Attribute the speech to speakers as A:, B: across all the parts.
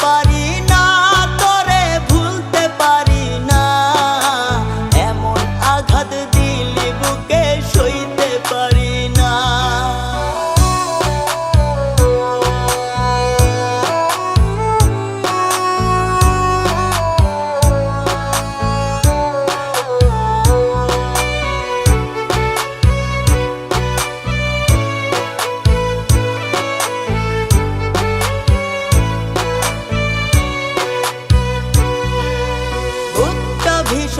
A: body.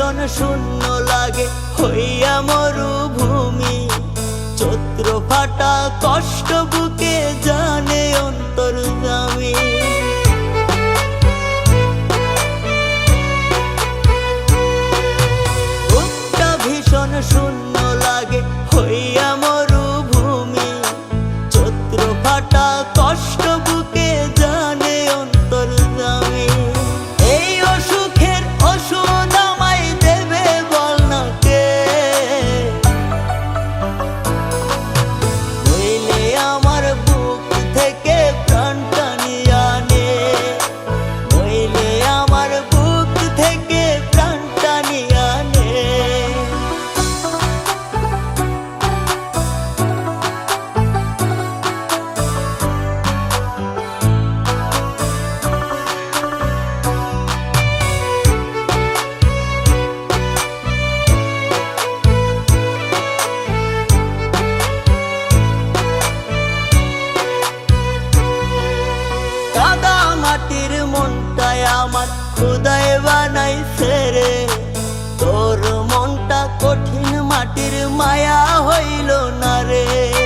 A: ভীষণ শূন্য লাগে, হইয়া মরুভূমি। চৈত্র ফাটা কষ্ট বুকে জানে অন্তর্গামী বুকটা ভীষণ শূন্য লাগে, হইয়া মরুভূমি। চৈত্র ফাটা কষ্ট বানাইছে ফেরে তোর মনটা কঠিন মাটির মায়া হইল না রে।